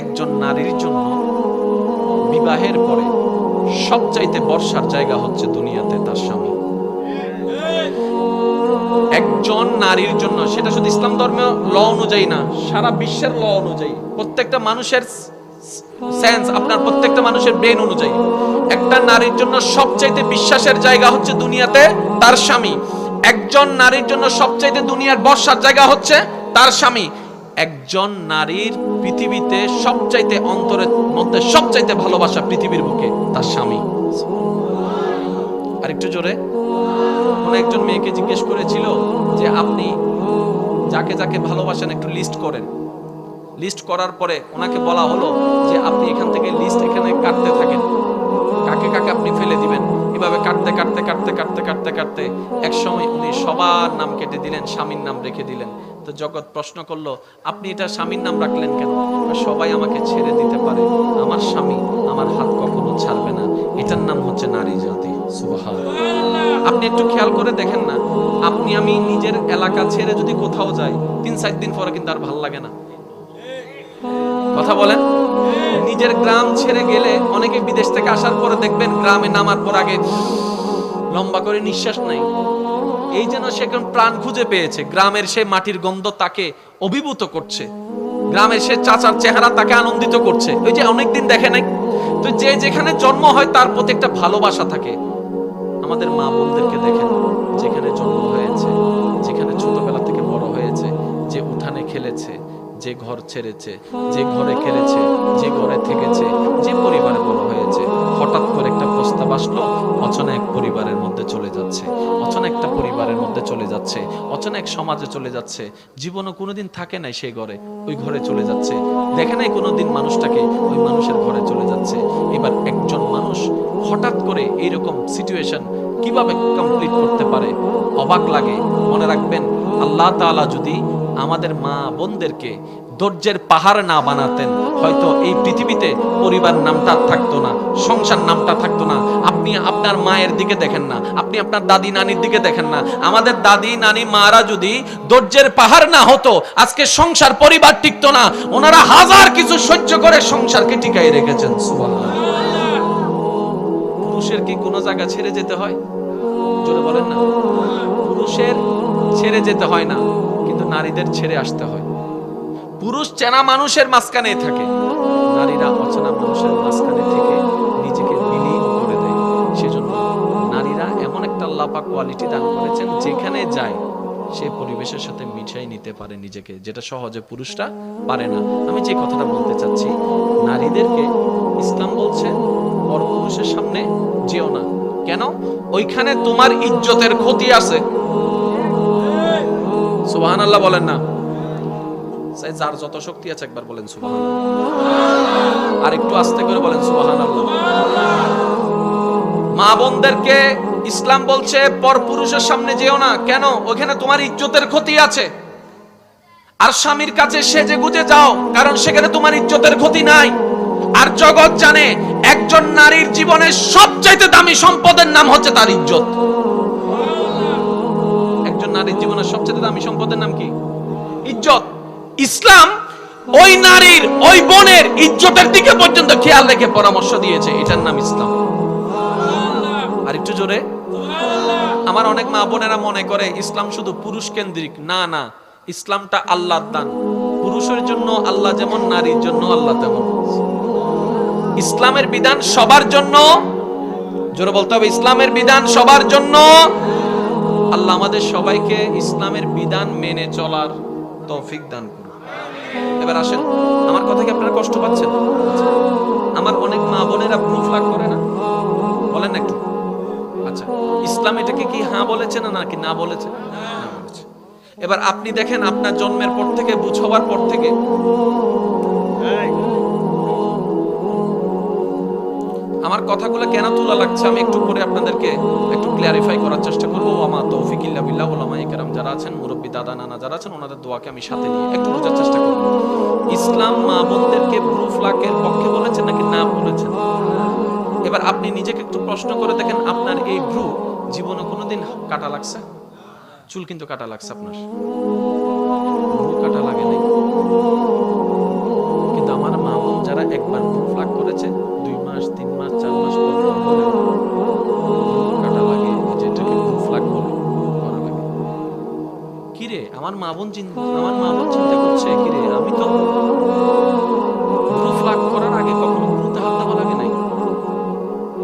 একজন নারীর জন্য বিবাহের পরে সবচাইতে বর্ষার জায়গা হচ্ছে দুনিয়াতে তার স্বামী। একজন নারীর জন্য, সেটা শুধু ইসলাম ধর্মীয় ল অনুযায়ী না, সারা বিশ্বের ল অনুযায়ী, প্রত্যেকটা মানুষের সেন্স আপনার প্রত্যেকটা মানুষের ব্রেন অনুযায়ী, একটা নারীর জন্য সবচাইতে বিশ্বাসের জায়গা হচ্ছে দুনিয়াতে তার স্বামী। একজন নারীর জন্য সবচাইতে দুনিয়ার বর্ষার জায়গা হচ্ছে তার স্বামী। একজন নারীর পৃথিবীতে সবচাইতে অন্তরের মধ্যে সবচাইতে ভালোবাসা পৃথিবীর বুকে তার স্বামী। আরেকটু জোরে। কোন একজন মেয়েকে জিজ্ঞেস করেছিল যে, আপনি যাকে যাকে ভালোবাসেন একটু লিস্ট করেন। লিস্ট করার পরে ওনাকে বলা হলো যে, আপনি এখান থেকে লিস্ট এখানে কাটতে থাকেন। কাটতে কাটতে কাটতে এক সময় উনি সবার নাম কেটে দিলেন, স্বামীর নাম রেখে দিলেন। তো জগৎ প্রশ্ন করল, আপনি এটা স্বামীর নাম রাখলেন কেন? সবাই আমাকে ছেড়ে দিতে পারে। আমার স্বামী আমার হাত কখনো ছাড়বে না। এটার নাম হচ্ছে নারী জাতি। আপনি একটু খেয়াল করে দেখেন না, আপনি আমি নিজের এলাকা ছেড়ে যদি কোথাও যাই, তিন চার দিন পরে কিন্তু আর ভালো লাগে না। কথা বলেন? নিজের গ্রাম ছেড়ে গেলে অনেকে বিদেশ থেকে আসার পরে দেখবেন গ্রামে নামার পর আগে লম্বা করে নিঃশ্বাস নাই এই যেন সে এখন প্রাণ খুঁজে পেয়েছে। গ্রামের সে মাটির গন্ধ তাকে অভিভূত করছে। গ্রামের সে চাচার চেহারা তাকে আনন্দিত করছে। ওই যে অনেকদিন দেখে নাই? তো যে যেখানে জন্ম হয়, তার প্রতি একটা ভালোবাসা থাকে। আমাদের মা বোনদেরকে দেখেন, যেখানে জন্ম হয়েছে, যেখানে ছোটবেলা থেকে বড় হয়েছে, যে উঠানে খেলেছে যে ঘর ছেড়েছে, যে ঘরে খেলেছে, যে ঘরে থেকেছে, যে পরিবারে বড় হয়েছে, হঠাৎ করে একটা প্রস্তাব আসলো, অচেনা এক পরিবারের মধ্যে চলে যাচ্ছে, অচেনা একটা পরিবারের মধ্যে চলে যাচ্ছে, অচেনা এক সমাজে চলে যাচ্ছে, জীবনও কোনোদিন থাকে নাই সেই ঘরে, ওই ঘরে চলে যাচ্ছে, দেখে নাই কোনোদিন মানুষটাকে ওই মানুষের ঘরে চলে যাচ্ছে, এবার একজন মানুষ হঠাৎ করে এইরকম সিচুয়েশন কীভাবে কমপ্লিট করতে পারে? অবাক লাগে, মনে রাখবেন, আল্লাহ তাআলা যদি আমাদের মা বোনদেরকে ধৈর্যের পাহাড় না বানাতেন। হয়তো এই পৃথিবীতে পরিবার নামটা থাকতো না, সংসার নামটা থাকতো না। আপনি আপনার মায়ের দিকে দেখেন না, আপনি আপনার দাদি নানির দিকে দেখেন না। আমাদের দাদি, নানি, মারা যদি ধৈর্যের পাহাড় না হতো, আজকে সংসার, পরিবার টিকতো না। ওনারা হাজার কিছু সহ্য করে সংসারকে টিকাই রেখেছেন পুরুষের কি কোনো জায়গা ছেড়ে যেতে হয়? বলেন না। পুরুষের ছেড়ে যেতে হয় না। নারীদের ছেড়ে আসতে হয়। পুরুষ চেনা মানুষের মাঝখানে থাকে। নারীরা অচেনা মানুষের মাঝখানে থেকে নিজেকে বিলীন করে দেয়। সেজন্য নারীরা এমন একটা আল্লাপা কোয়ালিটি দান করেছেন, যেখানে যায়, সে পরিবেশের সাথে মিশাই নিতে পারে নিজেকে, যেটা সহজে পুরুষরা পারে না। আমি যে কথাটা বলতে চাচ্ছি, নারীদেরকে ইসলাম বলছে, পরপুরুষের সামনে যেও না। কেন? ওইখানে তোমার ইজ্জতের ক্ষতি আছে। সুবাহান আল্লাহ বলেন না। যার যত শক্তি আছে একবার বলেন আর একটু আস্তে করে বলেন সুবাহান মা বোনদেরকে ইসলাম বলছে, পর পুরুষের সামনে যেও না। কেন? ওখানে তোমার ইজ্জতের ক্ষতি আছে। আর স্বামীর কাছে সেজে গুজে যাও, কারণ সেখানে তোমার ইজ্জতের ক্ষতি নাই। আর জগৎ জানে, একজন নারীর জীবনের সবচাইতে দামি সম্পদের নাম হচ্ছে তার ইজ্জত। নারীর জীবনের সবচেয়ে দামি সম্পদের নাম কি? ইজ্জত। ইসলাম ওই নারীর, ওই বোনের ইজ্জতের দিকে পর্যন্ত খেয়াল রেখে পরামর্শ দিয়েছে। এটার নাম ইসলাম। আর একটু জোরে। আমার অনেক মা বোনেরা মনে করে ইসলাম শুধু পুরুষ কেন্দ্রিক। না না, ইসলামটা আল্লাহর দান। পুরুষের জন্য আল্লাহ যেমন, নারীর জন্য আল্লাহ তেমন। ইসলামের বিধান সবার জন্য। জোরে বলতে হবে, ইসলামের বিধান সবার জন্য। আল্লাহ আমাদের সবাইকে ইসলামের বিধান মেনে চলার তৌফিক দান করুন। এবার আসেন, আমার কথা কি আপনারা কষ্ট পাচ্ছেন। আমার অনেক মা বোনেরা প্রুফ লাগ করে না। বলেন না একটু। আচ্ছা ইসলাম এটাকে কি হ্যাঁ বলেছে না নাকি না বলেছে? এবার আপনি দেখেন, আপনার জন্মের পর থেকে, বুঝ হওয়ার পর থেকে আমার কথাগুলো কেন তোলা লাগছে? আমি একটু পরে আপনাদেরকে ক্লিয়ারিফাই করার চেষ্টা করব। আমা তৌফিক ইল্লা বিল্লাহ ওলামা ইকরাম যারা আছেন, মুরব্বী দাদা, নানা যারা আছেন, ওনাদের দোয়াকে আমি সাথে নিয়ে একটু বোঝার চেষ্টা করব। ইসলাম মা বোনদেরকে প্রুফ লাকের পক্ষে বলেছেন নাকি না বলেছেন? এবার আপনি নিজেকে একটু প্রশ্ন করে দেখেন, আপনার এই ভ্রু জীবনে কোনোদিন কাটা লাগছে? চুল কিন্তু কাটা লাগছে আপনার। ভ্রু কাটা লাগে নাই। কিন্তু আমার মা বোন যারা একবার ফ্লাগ করেছে, দুই মাস, তিন মাস, চার কিরে? আমার মা বোন চিন্তা আমার মা বোন চিন্তা করছে, কিরে? আমি তো করার আগে কখনো হাত দেওয়া লাগে নাই।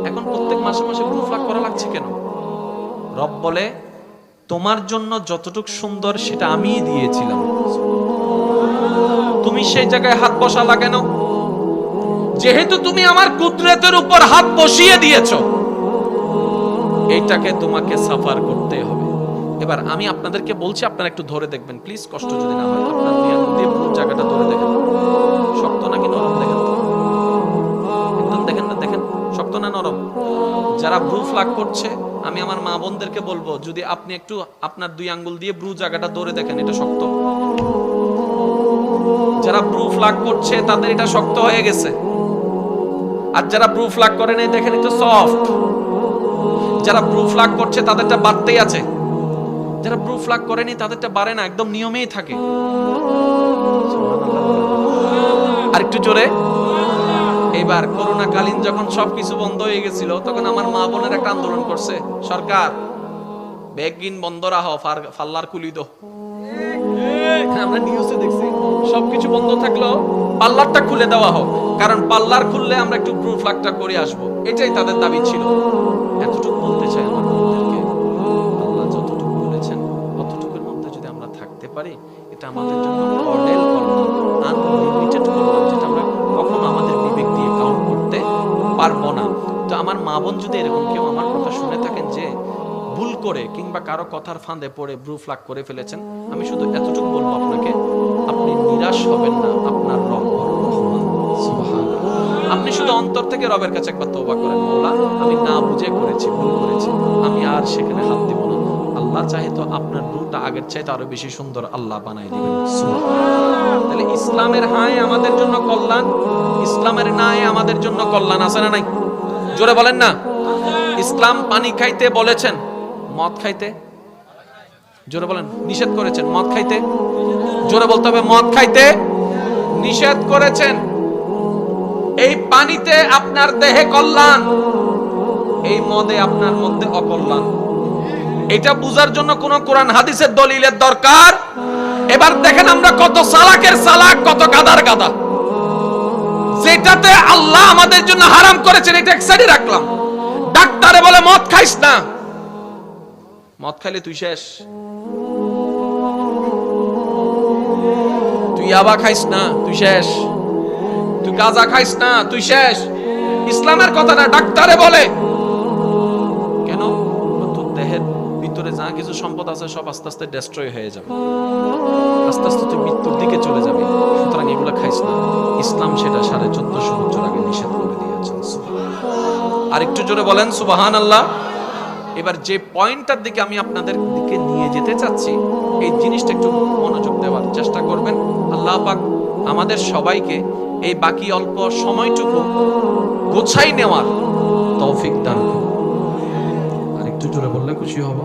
এখন প্রত্যেক মাসে মাসে করা লাগছে কেন? রব বলে, তোমার জন্য যতটুক সুন্দর সেটা আমিই দিয়েছিলাম। তুমি সেই জায়গায় হাত বসালা কেন? যেহেতু তুমি আমার কুদরতের উপর হাত বসিয়ে দিয়েছ এইটাকে তোমাকে সাফার করতে হবে। এবার আমি আপনাদেরকে বলছি, আপনারা একটু ধরে দেখবেন প্লিজ কষ্ট যদি না হয়, আপনার পুরো জায়গাটা ধরে দেখেন। শক্ত নাকি নরম দেখেন? একদম দেখেন না, দেখেন, শক্ত না নরম? যারা ব্রু ফ্লাগ করছে আমি আমার মা বোনদেরকে বলব, যদি আপনি একটু আপনার দুই আঙ্গুল দিয়ে ব্রু জায়গাটা ধরে দেখেন, এটা শক্ত। যারা ব্রু ফ্লাগ করছে তাদের এটা শক্ত হয়ে গেছে। আর যারা ব্রু ফ্লাগ করে নাই, দেখেন, একটু সফট যারা ব্রু ফ্লাগ করছে, তাদেরটা বাড়তেই আছে। যারা ব্রু ফ্লাগ করেনি, তাদেরটা বাড়ে না, একদম নিয়মেই থাকে। আর একটু জোরে। এবার করোনা কালীন যখন সবকিছু বন্ধ হয়ে গেছিল, তখন আমার মা বোনের একটা আন্দোলন করছে। সরকার বন্ধ ফাল্লার কুলি দো। আমরা নিউজে দেখছি, সবকিছু বন্ধ থাকল পাল্লারটা খুলে দেওয়া হোক, কারণ পাল্লার খুললে আমরা একটু প্রুফ ফ্লাগটা করে আসব। এটাই তাদের দাবি ছিল। এতটুকু বলতে চাই আমার আমাদের জন্য পারব না। তো আমার মা বোন যদি এরকম কেউ আমার কথা শুনে থাকেন যে ভুল করে কিংবা কারও কথার ফাঁদে পড়ে ব্রু করে ফেলেছেন, আমি শুধু এতটুকু বলব আপনাকে, আপনি নিরাশ হবেন না, আপনার রব আপনি শুধু অন্তর থেকে রবের কাছে একবার তওবা করেন আমি না বুঝে করেছি, ভুল করেছি, আমি আর সেখানে হাত দিব না। আল্লাহ চাহে তো আপনার রুটা আগের চাইতে আরও বেশি সুন্দর আল্লাহ বানাই দিবেন। তাহলে ইসলামের হায় আমাদের জন্য কল্যাণ, ইসলামের নাই আমাদের জন্য কল্যাণ আছে না নাই? জোরে বলেন না। ইসলাম পানি খাইতে বলেছেন, মদ খাইতে? জোরে বলেন, নিষেধ করেছেন, মদ খাইতে? জোরে বলতে হবে, মদ খাইতে? নিষেধ করেছেন। এই পানিতে আপনার দেহে কল্যাণ, এই মদে আপনার মধ্যে অকল্যাণ। এটা বুঝার জন্য কোন কোরআন হাদিসের দলিলের দরকার? এবার দেখেন আমরা কত সালাকের সালাক, কত গাদার গাদা। যেটাতে আল্লাহ আমাদের জন্য হারাম করেছেন, এটা এক সাইডে রাখলাম। ডাক্তারে বলে, মদ খাইস না। মদ খাইলে তুই শেষ। তুই আবা খাইস না, তুই শেষ। তুই গাঁজা খাইস না, তুই শেষ। ইসলামের কথা না ডাক্তারে বলে ভিতরে যা কিছু সম্পদ আছে সব আস্তে আস্তে ডেস্ট্রয় হয়ে যাবে। আস্তে আস্তে তুই মৃত্যুর দিকে চলে যাবে। সুতরাং এগুলো খাইস না। ইসলাম সেটা সাড়ে চোদ্দশো বছর আগে নিষেধ করে দিয়েছেন আর একটু জোরে বলেন সুবাহান আল্লাহ এবার যে পয়েন্টটার দিকে আমি আপনাদের দিকে নিয়ে যেতে চাচ্ছি, এই জিনিসটা একটু মনোযোগ দেওয়ার চেষ্টা করবেন। আল্লাহ পাক আমাদের সবাইকে এই বাকি অল্প সময়টুকু গোছাই নেওয়ার তৌফিক দান। আর একটু জোরে বললে খুশি হব।